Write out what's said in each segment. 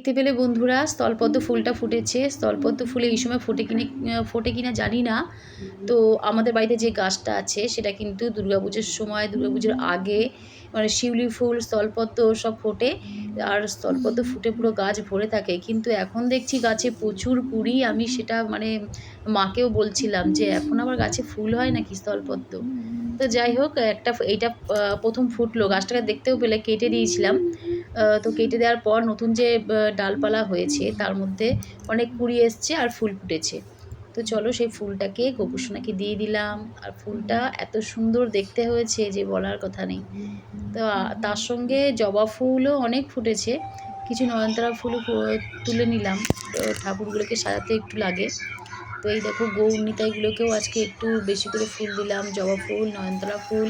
দেখতে পেলে বন্ধুরা, স্থলপদ্ম ফুলটা ফুটেছে। স্থলপদ্ম ফুলে এই সময় ফোটে কিনে ফোটে কিনা জানি না। তো আমাদের বাড়িতে যে গাছটা আছে, সেটা কিন্তু দুর্গাপুজোর সময়, দুর্গাপুজোর আগে মানে শিউলি ফুল, স্থলপদ্ম সব ফোটে। আর স্থলপদ্ম ফুটে পুরো গাছ ভরে থাকে। কিন্তু এখন দেখছি গাছে প্রচুর কুড়ি। আমি সেটা মানে মাকেও বলছিলাম যে, এখন আবার গাছে ফুল হয় নাকি স্থলপদ্ম? তো যাই হোক, একটা এইটা প্রথম ফুটলো। গাছটাকে দেখতেও পেলে, কেটে দিয়েছিলাম। তো কেটে দেওয়ার পর নতুন যে ডালপালা হয়েছে, তার মধ্যে অনেক কুড়ি এসছে আর ফুল ফুটেছে। তো চলো সেই ফুলটাকে গোপুসোনাকে দিয়ে দিলাম। আর ফুলটা এত সুন্দর দেখতে হয়েছে যে, বলার কথা নেই। তো তার সঙ্গে জবা ফুলও অনেক ফুটেছে। কিছু নয়নতারা ফুলও তুলে নিলাম। ঠাকুরগুলোকে সাজাতে একটু লাগে। তো এই দেখো গৌরনিতাইগুলোকেও আজকে একটু বেশি করে ফুল দিলাম। জবা ফুল, নয়নতারা ফুল,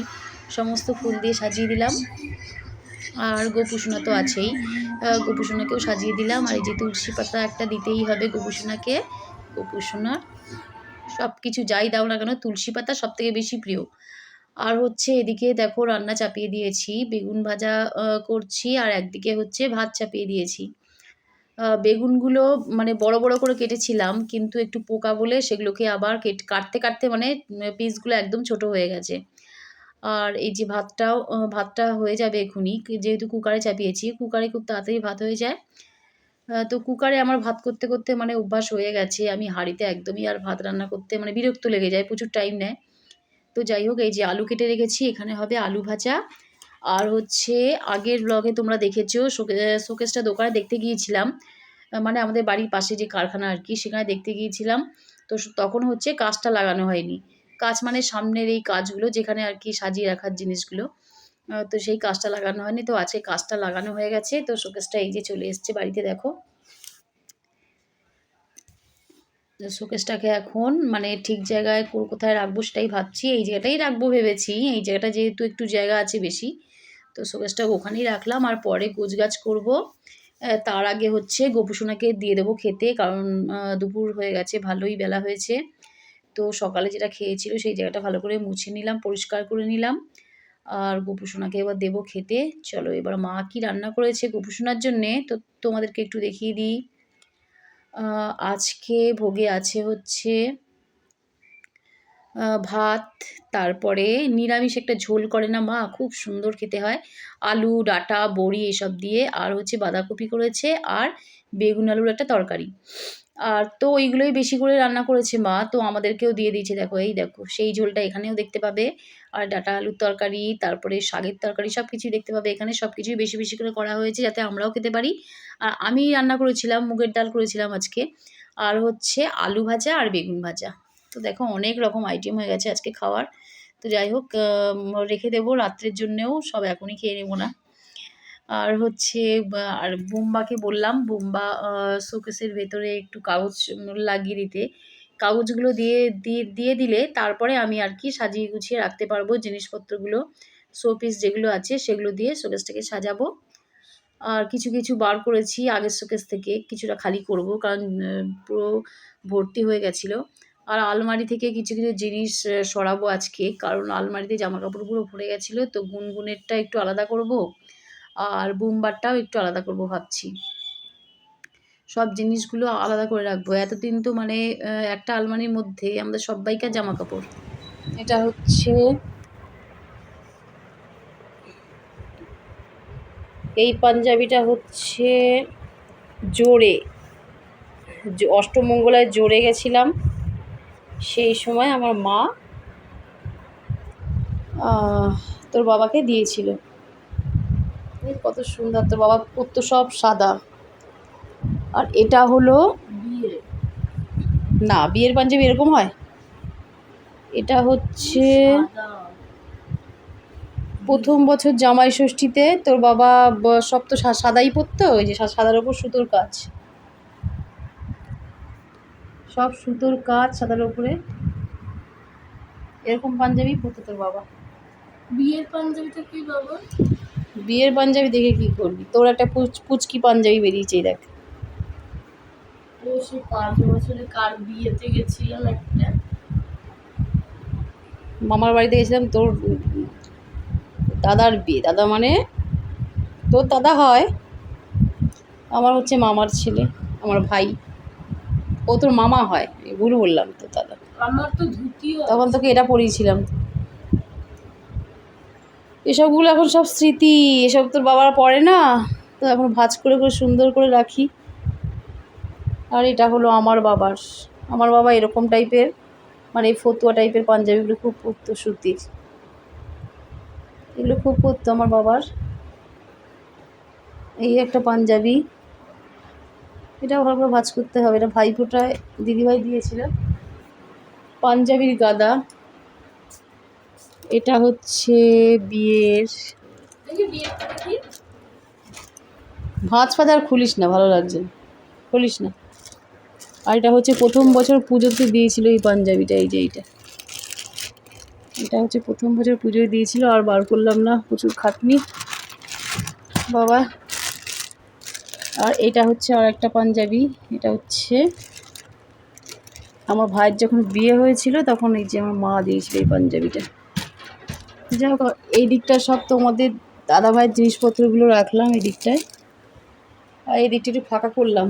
সমস্ত ফুল দিয়ে সাজিয়ে দিলাম। আর গোপুসোনা তো আছেই। গোপুসোনাকেও সাজিয়ে দিলাম। আর এই যে তুলসী পাতা একটা দিতেই হবে গোপুসোনাকে। গোপুসোনার সব কিছু যাই দাও না কেন, তুলসী পাতা সব থেকে বেশি প্রিয়। আর হচ্ছে এদিকে দেখো রান্না চাপিয়ে দিয়েছি, বেগুন ভাজা করছি, আর একদিকে হচ্ছে ভাত চাপিয়ে দিয়েছি। বেগুনগুলো মানে বড় বড় করে কেটেছিলাম, কিন্তু একটু পোকা বলে সেগুলোকে আবার কেট, কাটতে কাটতে মানে পিসগুলো একদম ছোট হয়ে গেছে। আর এই যে ভাতটাও ভাতটা হয়ে যাবে এখুনি যেহেতু কুকারে চাপিয়েছি, কুকারে খুব তাড়াতাড়ি ভাত হয়ে যায়। তো কুকারে আমার ভাত করতে করতে মানে অভ্যাস হয়ে গেছে, আমি হাঁড়িতে একদমই আর ভাত রান্না করতে মানে বিরক্ত লেগে যায়, প্রচুর টাইম নেয়। তো যাই হোক, এই যে আলু কেটে রেখেছি, এখানে হবে আলু ভাজা। আর হচ্ছে আগের ব্লগে তোমরা দেখেছ, শোকে- শোকেসটা দোকানে দেখতে গিয়েছিলাম। মানে আমাদের বাড়ির পাশে যে কারখানা আর কি, সেখানে দেখতে গিয়েছিলাম। তো তখন হচ্ছে কাজটা লাগানো হয়নি। কাজ মানে সামনের এই কাজগুলো যেখানে আর কি সাজিয়ে রাখার জিনিসগুলো। তো সেই কাজটা লাগানো হয়নি। তো আজকে কাজটা লাগানো হয়ে গেছে। তো শোকেসটা এই যে চলে এসছে বাড়িতে দেখো। শোকেসটাকে এখন মানে ঠিক জায়গায় কোথায় রাখব সেটাই ভাবছি। এই জায়গাটাই রাখব ভেবেছি। এই জায়গাটা যেহেতু একটু জায়গা আছে বেশি তো শোকেসটা ওখানেই রাখলাম। আর পরে গোছগাছ করব। আহ, তার আগে হচ্ছে গোপুসোনাকে দিয়ে দেবো খেতে। কারণ দুপুর হয়ে গেছে ভালোই বেলা হয়েছে। তো সকালে যেটা খেয়েছিল সেই জায়গাটা ভালো করে মুছে নিলাম, পরিষ্কার করে নিলাম। আর গোপুসোনাকে এবার দেবো খেতে। চলো এবার মা কি রান্না করেছে গোপুসোনার জন্যে, তো তোমাদেরকে একটু দেখিয়ে দিই। আজকে ভোগে আছে হচ্ছে ভাত, তারপরে নিরামিষ একটা ঝোল করে না মা, খুব সুন্দর খেতে হয়। আলু, ডাঁটা, বড়ি এসব দিয়ে, আর হচ্ছে বাঁধাকপি করেছে, আর বেগুন আলুর একটা তরকারি। আর তো ওইগুলোই বেশি করে রান্না করেছে মা। তো আমাদেরকেও দিয়ে দিয়েছে, দেখো, এই দেখো, সেই ঝোলটা এখানেও দেখতে পাবে। আর ডাটা আলুর তরকারি, তারপরে শাকের তরকারি সব কিছুই দেখতে পাবে এখানে। সব কিছুই বেশি বেশি করে করা হয়েছে যাতে আমরাও খেতে পারি। আর আমি রান্না করেছিলাম, মুগের ডাল করেছিলাম আজকে। আর হচ্ছে আলু ভাজা আর বেগুন ভাজা। তো দেখো, অনেক রকম আইটেম হয়ে গেছে আজকে খাওয়ার। তো যাই হোক রেখে দেবো, রাত্রের জন্যেও সব এখনই খেয়ে নেব না। আর হচ্ছে আর বুম্বাকে বললাম, বুম্বা শোকেসের ভেতরে একটু কাগজ লাগিয়ে দিতে। কাগজগুলো দিয়ে দিয়ে দিলে তারপরে আমি আর কি সাজিয়ে গুছিয়ে রাখতে পারব জিনিসপত্রগুলো। শোপিস যেগুলো আছে সেগুলো দিয়ে শোকেসটাকে সাজাবো। আর কিছু কিছু বার করেছি আগের শোকেস থেকে, কিছুটা খালি করব কারণ পুরো ভর্তি হয়ে গেছিল। আর আলমারি থেকে কিছু কিছু জিনিস সরাবো আজকে, কারণ আলমারিতে জামা ভরে গেছিল, তো গুনগুনেরটা একটু আলাদা করব। আর বুমবারটাও একটু আলাদা করব ভাবছি। সব জিনিসগুলো আলাদা করে রাখব। এতদিন তো মানে একটা আলমারির মধ্যে আমাদের সবাইকার জামা কাপড় এটা হচ্ছে এই পাঞ্জাবিটা হচ্ছে জোরে অষ্টমঙ্গলায় জোরে গেছিলাম। সেই সময় আমার মা তোর বাবাকে দিয়েছিল। কত সুন্দর, তোর বাবা পরতো সব সাদা। আর এটা হলো না, বিয়ের পাঞ্জাবি এরকম হয়? এটা হচ্ছে প্রথম বছর জামাই ষষ্ঠীতে তোর বাবা সব তো সাদাই পরতো, ওই যে সাদার ওপর সুতোর কাজ। সব সুতোর কাজ সাদার উপরে এরকম পাঞ্জাবি পরতো তোর বাবা। বিয়ের পাঞ্জাবিটা কি বাবা? বিয়ের পাঞ্জাবি দেখে কি করবি? তোর একটা পুচ পুচকি পাঞ্জাবি বেরিয়েছে দেখ। সে পাঁচ বছরে কার বিয়েতে গেছিলাম একটা? মামার বাড়িতে গেছিলাম তোর দাদার বিয়ে। দাদা মানে তোর দাদা হয় আমার হচ্ছে মামার ছেলে আমার ভাই। ও তোর মামা হয় ভুল বললাম তো দাদা। আমার তো ধুতিও তখন তোকে এটা পরিয়েছিলাম। এসবগুলো এখন সব স্মৃতি, এসব তোর বাবারা পড়ে না? তো এখন ভাঁজ করে করে সুন্দর করে রাখি। আর এটা হলো আমার বাবার। আমার বাবা এরকম টাইপের মানে এই ফতুয়া টাইপের পাঞ্জাবিগুলো খুব পরতো সুতির। এগুলো খুব পরতো আমার বাবার। এই একটা পাঞ্জাবি। এটা ভালো করে ভাঁজ করতে হবে। এটা ভাইফোঁটায় দিদিভাই দিয়েছিল। পাঞ্জাবির গাদা। এটা হচ্ছে বিয়ের ভাঁজ ফাজ আর খুলিস না, ভালো লাগছে খুলিস না। আর এটা হচ্ছে প্রথম বছর পুজোতে দিয়েছিল এই পাঞ্জাবিটা, এই যে এইটা। এটা হচ্ছে প্রথম বছর পুজোয় দিয়েছিল, আর বার করলাম না, প্রচুর খাটনি। বাবা। আর এটা হচ্ছে আর একটা পাঞ্জাবি, এটা হচ্ছে আমার ভাইয়ের যখন বিয়ে হয়েছিল, তখন এই যে আমার মা দিয়েছিল এই পাঞ্জাবিটা। যাই হোক, এই দিকটা সব তোমাদের দাদা ভাইয়ের জিনিসপত্রগুলো রাখলাম এই দিকটায়। আর এই দিকটা একটু ফাঁকা করলাম।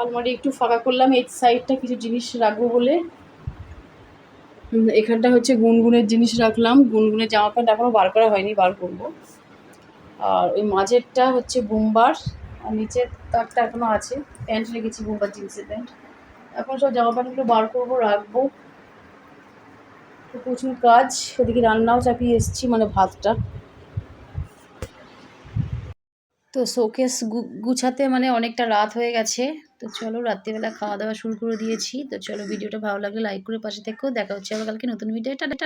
আলমারি একটু ফাঁকা করলাম, এই সাইডটা কিছু জিনিস রাখব বলে। এখানটা হচ্ছে গুনগুনের জিনিস রাখলাম। গুনগুনের জামা প্যান্ট এখনও বার করা হয়নি, বার করব। আর ওই মাঝেরটা হচ্ছে বুমবার, আর নিচের তারটা এখনও আছে। প্যান্ট রেখেছি বুমবার জিন্সের প্যান্ট। এখন সব জামা প্যান্টগুলো বার করব, রাখব। তো প্রচুর কাজ ওদিকে রান্নাও চাপিয়ে এসেছি মানে ভাতটা। তো শোকেস গুছাতে মানে অনেকটা রাত হয়ে গেছে। তো চলো রাত্রিবেলা খাওয়া দাওয়া শুরু করে দিয়েছি। তো চলো ভিডিওটা ভালো লাগলে লাইক করে পাশে থেকেও দেখা হচ্ছে আবার কালকে নতুন ভিডিও টাটা।